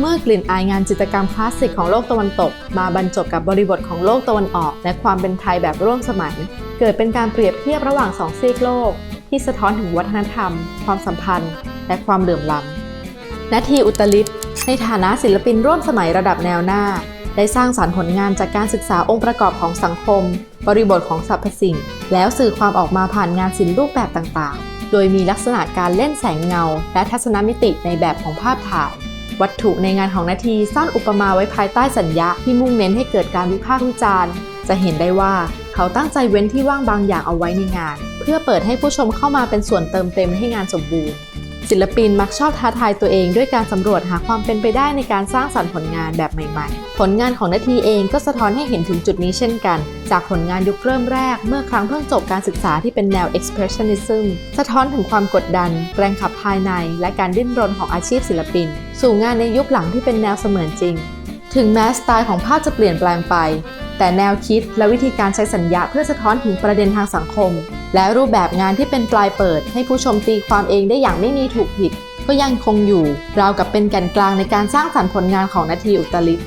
เมื่อกลิ่นอายงานจิตรกรรมคลาสสิกของโลกตะวันตก มาบรรจบกับบริบทของโลกตะวันออก และความเป็นไทยแบบร่วมสมัย เกิดเป็นการเปรียบเทียบระหว่างสองซีกโลก ที่สะท้อนถึงวัฒนธรรม ความสัมพันธ์ และความเหลื่อมล้ำนาทีอุตลิศในฐานะศิลปินร่วมสมัยระดับแนวหน้า ได้สร้างสารรค์ผลงานจากการศึกษาองค์ประกอบของสังคม บริบทของสรรพสิ่ง แล้วสื่อความออกมาผ่านงานศิลป์รูปแบบต่างๆ โดยมีลักษณะการเล่นแสงเงา และทัศนมิติในแบบของภาพถ่าย วัตถุในงานของนาทีซ่อนอุปมาไว้ภายใต้สัญญาที่มุ่งเน้นให้เกิดการวิพากษ์วิจารณ์ จะเห็นได้ว่าเขาตั้งใจเว้นที่ว่างบางอย่างเอาไว้ในงาน เพื่อเปิดให้ผู้ชมเข้ามาเป็นส่วนเติมเต็มให้งานสมบูรณ์ ศิลปินมักชอบท้าทายตัวเองด้วยการสำรวจหาความเป็นไปได้ในการสร้างสรรค์ผลงานแบบใหม่ ๆ ผลงานของนาทีเองก็สะท้อนให้เห็นถึงจุดนี้เช่นกัน จากผลงานยุคเริ่มแรก เมื่อครั้งเพิ่งจบการศึกษาที่เป็นแนว expressionism สะท้อนถึงความกดดัน แรงขับภายใน และการดิ้นรนของอาชีพศิลปิน สู่งานในยุคหลังที่เป็นแนวเสมือนจริง ถึงแม้สไตล์ของภาพจะเปลี่ยนแปลงไป แต่แนวคิดและวิธีการใช้สัญญาเพื่อสะท้อนถึงประเด็นทางสังคม และรูปแบบงานที่เป็นปลายเปิด ให้ผู้ชมตีความเองได้อย่างไม่มีถูกผิด ก็ยังคงอยู่ราวกับเป็นแก่นกลางในการสร้างสรรค์ผลงานของนาทีอุตลิศ